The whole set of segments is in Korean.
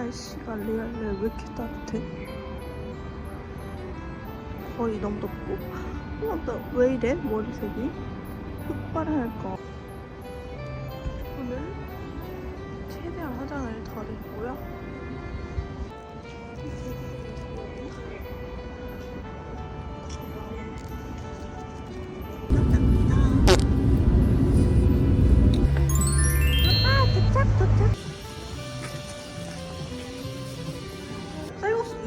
날씨가 리얼레 왜 이렇게 따뜻해? 거의 너무 덥고. 어, 나왜 이래? 머리색이? 흑발할까? 오늘 최대한 화장을 덜 했고요.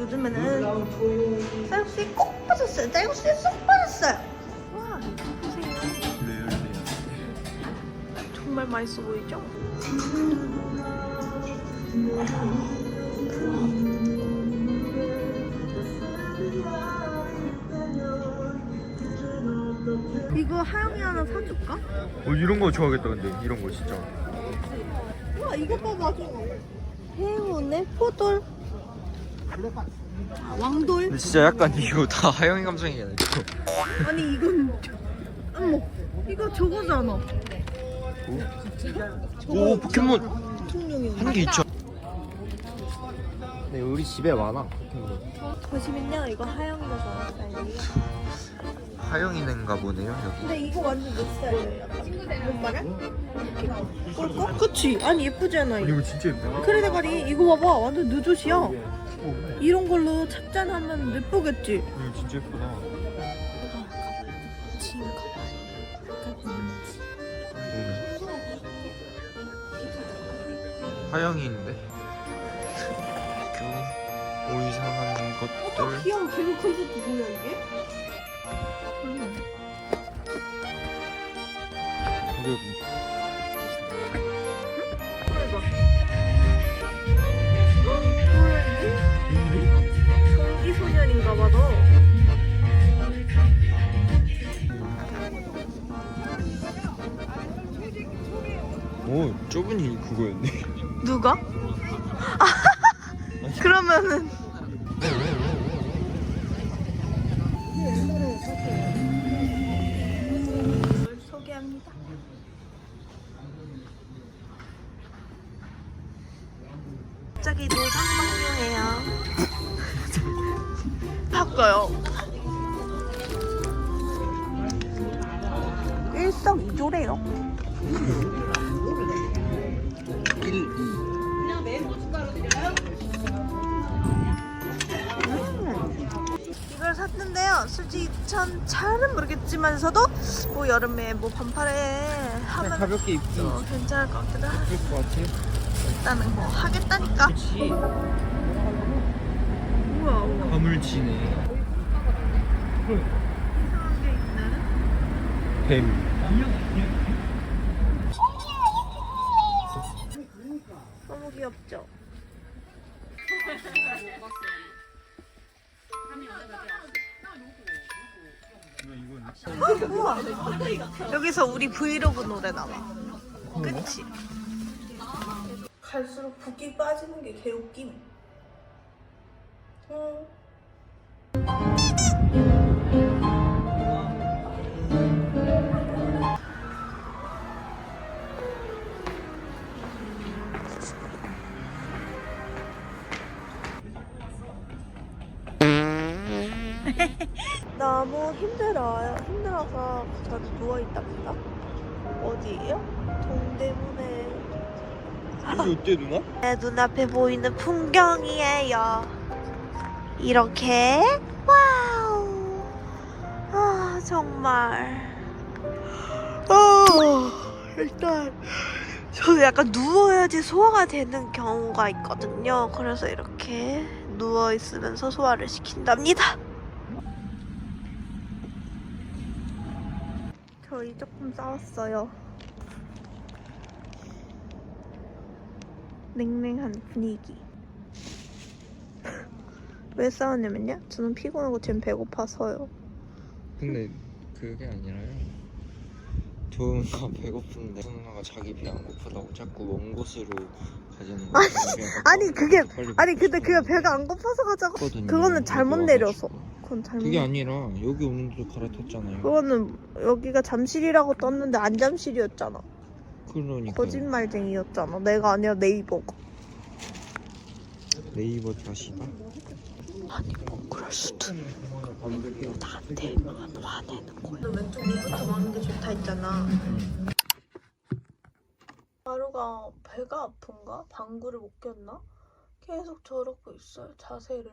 요즘에는 쌀국수에 꼭 빠졌어요. 쌀국수에 쏙 빠졌어요. 와, 이거 보세요. 정말 맛있어 보이죠? 이거 하영이 하나 사줄까? 어, 이런 거 좋아하겠다 근데 이런 거 진짜 와 이거 봐봐 해운의 포돌 아, 왕돌? 근데 진짜 약간 이거 다 하영이 감성이잖아 이거 아니 이건 어머 이거 저거잖아. 오 포켓몬. 통룡이 한 개 있죠 근데 우리 집에 많아 포켓몬. 보시면요 이거 하영이가 좋아하는 스타일이에요. 하영이는가 보네요 여기. 근데 이거 완전 내 스타일이에요. 뭔 말이야? 꼴까? 그치. 아니 예쁘잖아 이거 이거 진짜 예쁘다. 크레데가리. 이거 봐봐. 완전 느조시야 이런 걸로 착장하면 예쁘겠지? 이거 진짜 예쁘다. 하영이인데? 교 오 이상한 것들. 귀여워 걔는 콘서트 뭐야 이게? 이게 소년인가 봐 너. 오 좁은 이 그거였네 누가? 그러면은 소개합니다. 갑자기 노상 바꿔요. 일석이조래요. 1, 2 이걸 샀는데요. 솔직히 전 잘은 모르겠지만서도 뭐 여름에 뭐 반팔에 하면 가볍게 입기 또 괜찮을 것 같기도 하고 것 같아 일단은 뭐 하겠다니까. 그치 우와 우와. 가물치네 이상한 게 있네. 뱀 너무 귀엽죠? 여기서 우리 브이로그 노래 나와. 그치? 갈수록 붓기 빠지는 게 개웃김. 응. 너무 힘들어요. 힘들어서 저는 누워있답니다. 어디예요? 동대문에. 여기 어때 누나? 내 눈앞에 보이는 풍경이에요. 이렇게 와우. 아 정말. 아 일단 저는 약간 누워야지 소화가 되는 경우가 있거든요. 그래서 이렇게 누워 있으면서 소화를 시킨답니다. 저희 조금 싸웠어요. 냉랭한 분위기. 왜 싸웠냐면요? 저는 피곤하고 쟤는 배고파서요. 근데 그게 아니라요. 도은가 배고픈데 도은가가 자기 배 안 고프다고 자꾸 먼 곳으로 가자는 거. 아니, 그게- 아니 근데 그게 배가 안 고파서 가자고. 그거는 잘못 내려서. 그건 잘못. 그게 아니라 여기 오는 데도 갈아탔잖아요. 그거는 여기가 잠실이라고 떴는데 안 잠실이었잖아. 그러니까 거짓말쟁이였잖아. 내가 아니라 네이버가. 네이버 자시다. 아니 뭐 그럴 수도. 나한테 화내는 거야. 너 왼쪽 위부터 먹는 게 좋다 했잖아. 하루가 배가 아픈가? 방구를 못 꼈나? 계속 저러고 있어요. 자세를.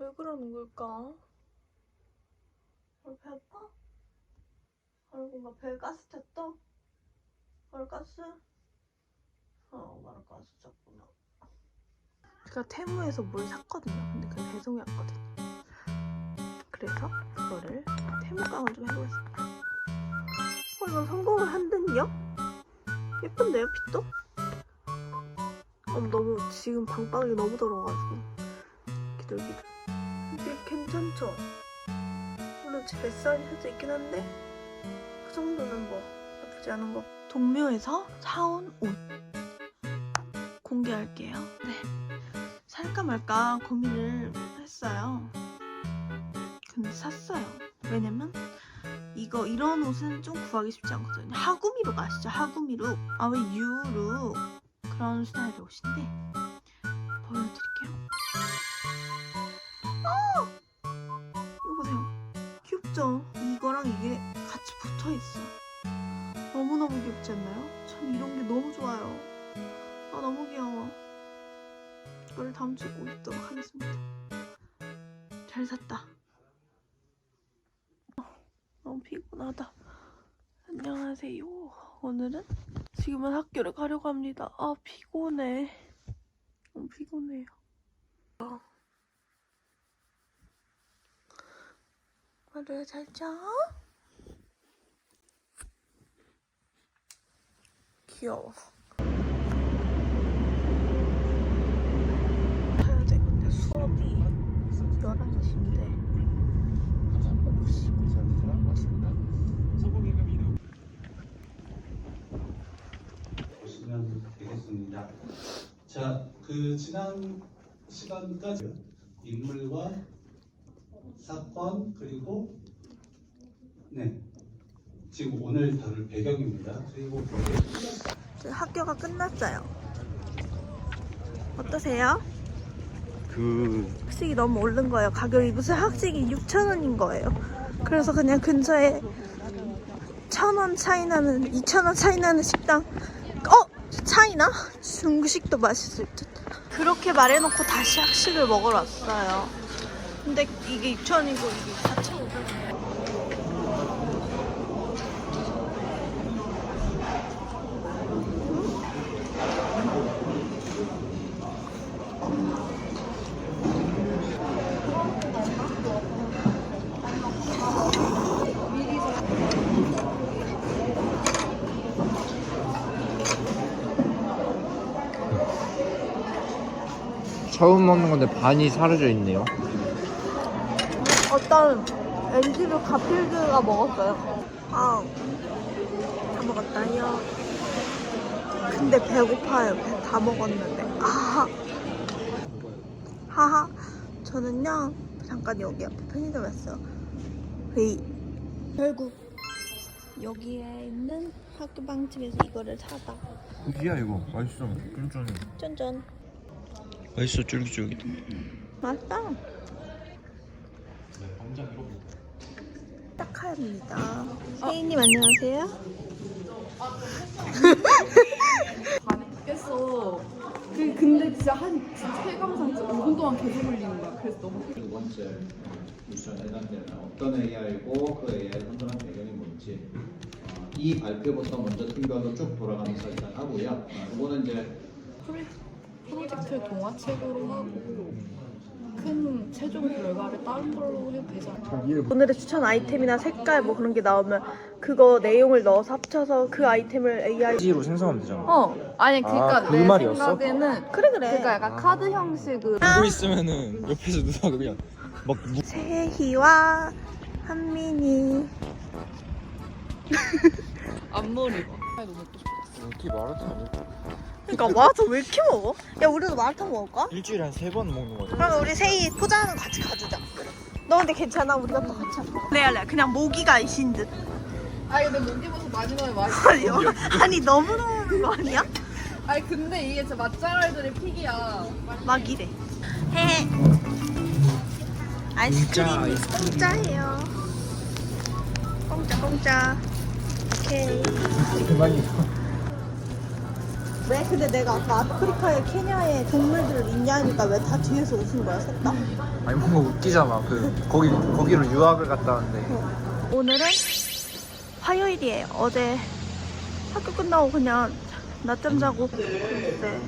왜 그러는 걸까? 어, 배 아파? 막 배가스 찼다? 말가스? 어 말가스 찼구나. 제가 테무에서 뭘 샀거든요. 근데 그게 배송이 왔거든요. 그래서 그거를 테무깡을 좀 해보겠습니다. 어, 이건 성공을 한듯요? 예쁜데요, 핏도? 어, 너무 지금 방바닥이 너무 더러워가지고 기들기들. 이게 괜찮죠? 물론 제 뱃살이 살짝 있긴 한데 그 정도는 뭐 나쁘지 않은 거. 동묘에서 사온 옷 공개할게요. 네. 살까 말까 고민을 했어요. 근데 샀어요. 왜냐면 이거 이런 옷은 좀 구하기 쉽지 않거든요. 하구미룩 아시죠? 하구미룩. 아왜 유룩 그런 스타일의 옷인데 보여드릴게요. 어! 이거 보세요. 귀엽죠? 이거랑 이게 같이 붙어 있어. 너무너무 귀엽지 않나요? 전 이런 게 너무 좋아요. 아 너무 귀여워. 이걸 다음 주에 꼭 입도록 하겠습니다. 잘 샀다. 어, 너무 피곤하다. 안녕하세요. 오늘은 지금은 학교를 가려고 합니다. 아 피곤해. 너무 피곤해요. 하루야 잘 자. 귀여워. 가야 돼. 근데 수업이 11시인데. 보시면 되겠습니다. 자, 그 지난 시간까지 인물과 사건 그리고 네 지금 오늘 다룰 배경입니다. 그리고 학교가 끝났어요. 어떠세요? 그 학식이 너무 오른 거예요. 가격이 무슨 학식이 6,000원인 거예요. 그래서 그냥 근처에 1,000원 차이 나는, 2,000원 차이 나는 식당. 어? 차이나? 중식도 맛있을 듯. 그렇게 말해놓고 다시 학식을 먹으러 왔어요. 근데 이게 6,000원이고 이게 4,500원. 처음 먹는 건데 반이 사라져 있네요. 어떤 엔지브 가필드가 먹었어요. 아, 다 먹었다요. 근데 배고파요. 배다 먹었는데. 아하. 하하. 저는요, 잠깐 여기 앞에 편의점 왔어요. 회의. 결국, 여기에 있는 학교 빵집에서 이거를 사다. 고기야 이거 맛있어. 쫀쫀해. 짠짠. 맛있어 쫄깃쫄깃. 맛있다. 딱하입니다. 세인님 안녕하세요. 깼어. 그 근데 진짜 한 진짜 체감상 진짜 5분 동안 계속 울리는 거야. 그래서 너무 두 번째 미션 해당되는 어떤 AI고 그 AI의 선정한 배경이 뭔지 어, 이 발표부터 먼저 팀별로 쭉 돌아가면서 일단 하고요. 어, 이거는 이제 프로젝트 동화책으로 하고 큰 최종 결과를 다른 걸로 해도 되잖아. 오늘의 추천 아이템이나 색깔 뭐 그런 게 나오면 그거 내용을 넣어서 합쳐서 그 아이템을 AI CG로 생성하면 되잖아. 어, 아니 그러니까 아, 그내 말이었어? 생각에는 그래 그래 그러니까 약간 카드 형식으로 보고 있으면은 옆에서 누가 그냥 막 무... 세희와 한민이 앞머리 봐. 너무 먹고 싶어. 이렇게 마라탕 그러니까 마라탕 왜 이렇게 먹어? 야 우리도 마라탕 먹을까? 일주일에 한 세 번 먹는 거죠. 그럼 우리 세희 포장하는 거 같이 가주자 너 근데 괜찮아? 우리가 또 같이 할까? 레알레 그냥 모기가 이신 듯 아니 근데 목이버섯 많이 넣으면 맛있어. 아니요 아니 너무 넣는 거 아니야? 아니 근데 이게 진짜 맛잘알들의 픽이야. 막 이래 해 아이스크림이 공짜예요 공짜 공짜 오케이 그만이. 왜? 근데 내가 아까 아프리카의 케냐의 동물들을 있냐니까 왜 다 뒤에서 웃은 거야 셋 다? 아니 뭔가 웃기잖아. 그 거기 거기로 유학을 갔다 왔는데. 오늘은 화요일이에요. 어제 학교 끝나고 그냥 낮잠 자고 네.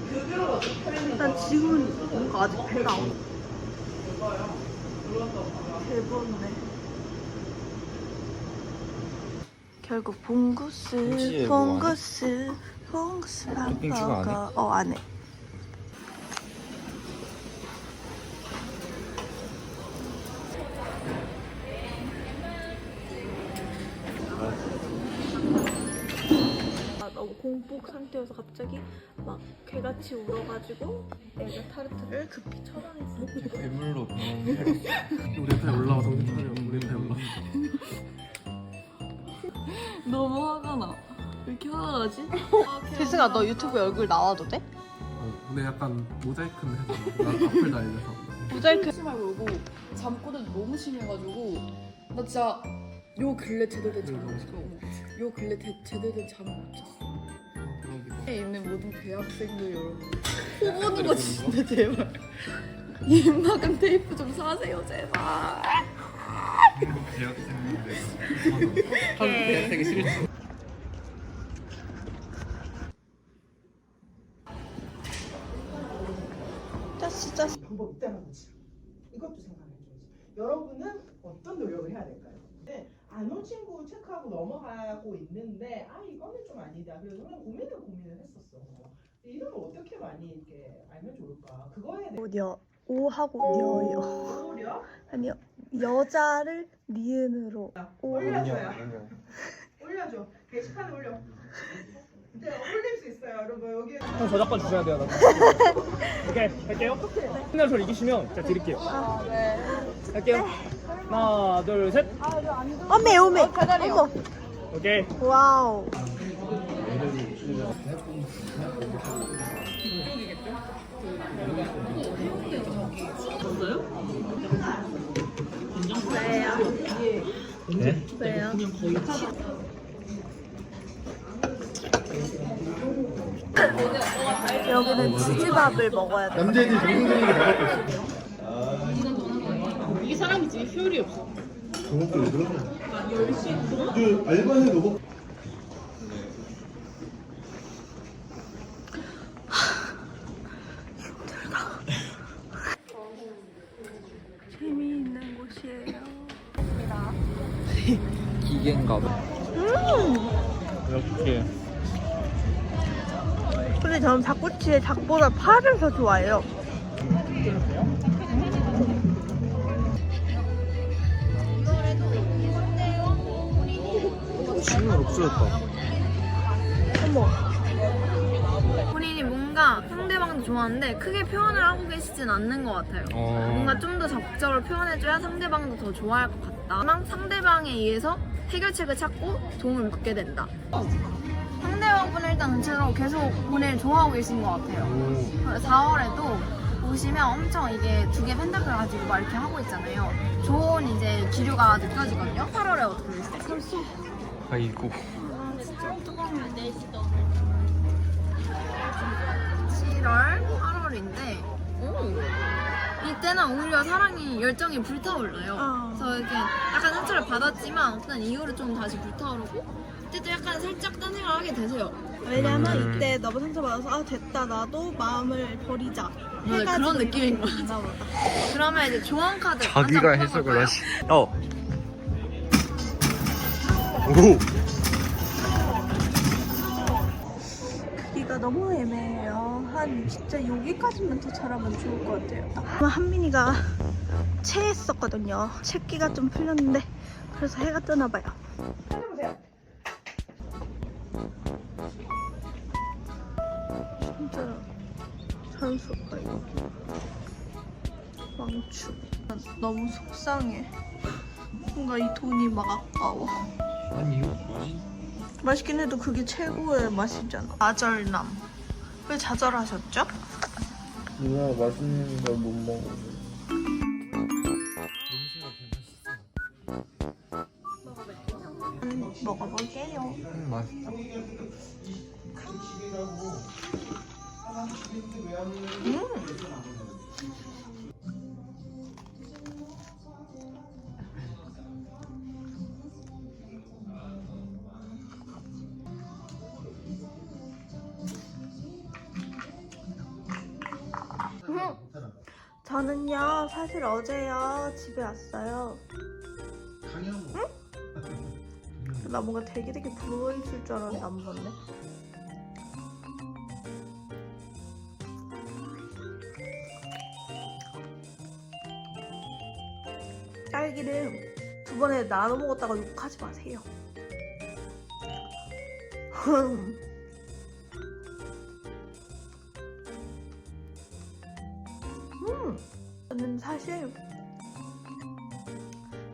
일단 지금은 뭔가 아직 배가 안 오. 대박네. 결국 봉구스 뭐? 봉구스 봉구스 토핑 추가 안 해? 햄버거 어 안 해. 아, 너무 공복 상태여서 갑자기 막 개같이 울어가지고 애가 타르트를 급히 처방했어. 괴물로 우리 배 올라와 정신 차려 우리 배 올라와 너무 화가 나. 왜 이렇게 화가 나지? 재승아 너 유튜브에 얼굴 나와도 돼? 어, 근데 약간 모자이크는 해줘 나 앞을 달려서. 모자이크. 하지 말고 이거 잠꼬대 너무 심해가지고 나 진짜 요 근래 제대로 된 잠을 못 잤어. 요 근래 대, 제대로 된 잠을 못 잤어. 에 있는 모든 대학생들 여러분. 코 보는 거 진짜 제발. 입막은 테이프 좀 사세요 제발. 되게 싫지 짜스 짜스 방법이 있다는 거지. 이것도 생각해줘야지. 여러분은 어떤 노력을 해야 될까요? 네, 안온 친구 체크하고 넘어가고 있는데 아 이거는 좀 아니다. 그래서 그냥 고민을 고민을 했었어. 이름을 어떻게 많이 이렇게 알면 좋을까? 그거에 대해 오려 오하고 려요 오려 아니요 여자를 니은으로 오 올려줘요. 올려줘. 게시판에 올려. 이제 올릴 수 있어요, 여러분. 여기 형 저작권 주셔야 돼요. 나. 오케이 할게요. 신나는 소리 이기시면 제가 드릴게요. 할게요. 하나 둘 셋. 어메 어메 어머 오케이. 와우 왜요? 왜요? 여기는 치즈밥을 먹어야 돼. 남자애들이 정상적인 게 나갈 거 있어 저것도 왜 그러냐 그 재미있는 곳이에요. 기계인가 봐. 이렇게. 근데 저는 닭꼬치에 닭보다 파를 더 좋아해요. 식물 없어졌다. 어머. 본인이 뭔가 상대방도 좋아하는데 크게 표현을 하고 계시진 않는 것 같아요. 어. 뭔가 좀 더 적절을 표현해줘야 상대방도 더 좋아할 것 같다. 다만 상대방에 의해서 해결책을 찾고 도움을 받게 된다. 상대방분을 일단 전체로 계속 본인을 좋아하고 계신 것 같아요. 4월에도 보시면 엄청 이게 두 개 펜타클 가지고 막 이렇게 하고 있잖아요. 좋은 이제 기류가 느껴지거든요. 8월에 어떻게 되세요? 아이고. 7월, 8월인데 이때는 오히려 사랑이 열정이 불타올라요. 어. 그래서 이렇게 약간 상처를 받았지만 어떤 이유로 좀 다시 불타오르고 이때도 약간 살짝 딴 생각 하게 되세요. 왜냐면 이때 너무 상처받아서 아 됐다 나도 마음을 버리자 네, 해가지고 그런 느낌인 이렇게 것 됐나 보다. 그러면 이제 조언 카드 자기가 해석을? 하시. 어. 오. 여기가 너무 애매해요. 한 진짜 여기까지만 더 잘하면 좋을 것 같아요. 한민이가 체했었거든요. 체기가 좀 풀렸는데 그래서 해가 뜨나 봐요. 해보세요. 진짜 산수가 이거. 난 너무 속상해. 뭔가 이 돈이 막 아까워. 아니 이거 뭐지? 맛있긴 해도 그게 최고의 맛이잖아. 좌절남. 왜 좌절하셨죠? 누나 맛있는 걸 못 먹어. 음, 먹어볼게요. 음, 맛있다. 저는요 사실 어제요 집에 왔어요. 나 뭔가 되게 되게 부어있을 줄 알았는데 안 부었네. 딸기를 두 번에 나눠 먹었다가 욕하지 마세요. 사실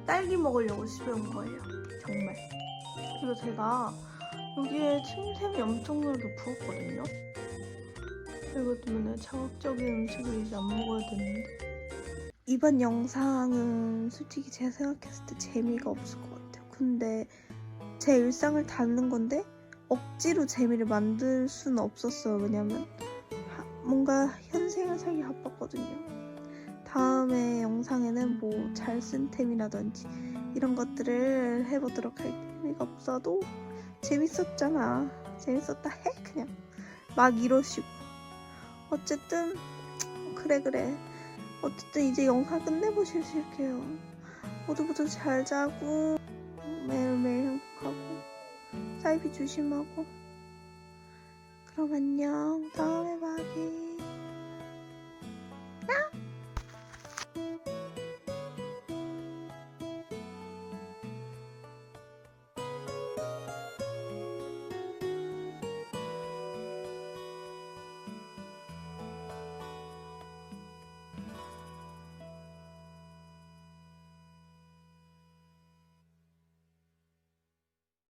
딸기 먹으려고 집에 온 거예요. 정말. 그리고 제가 여기에 침샘이 엄청나게 부었거든요. 이것 때문에 자극적인 음식을 이제 안 먹어야 되는데. 이번 영상은 솔직히 제가 생각했을 때 재미가 없을 것 같아요. 근데 제 일상을 담는 건데 억지로 재미를 만들 수는 없었어요. 왜냐면 하- 뭔가 현생을 살기 바빴거든요. 다음에 영상에는 뭐 잘 쓴 템이라든지 이런 것들을 해보도록 할게요. 재미가 없어도 재밌었잖아. 재밌었다 해 그냥 막 이러시고 어쨌든 그래 그래 어쨌든 이제 영상 끝내보실 수 있게요. 모두 모두 잘 자고 매일매일 행복하고 사이비 조심하고 그럼 안녕 다음에 봐기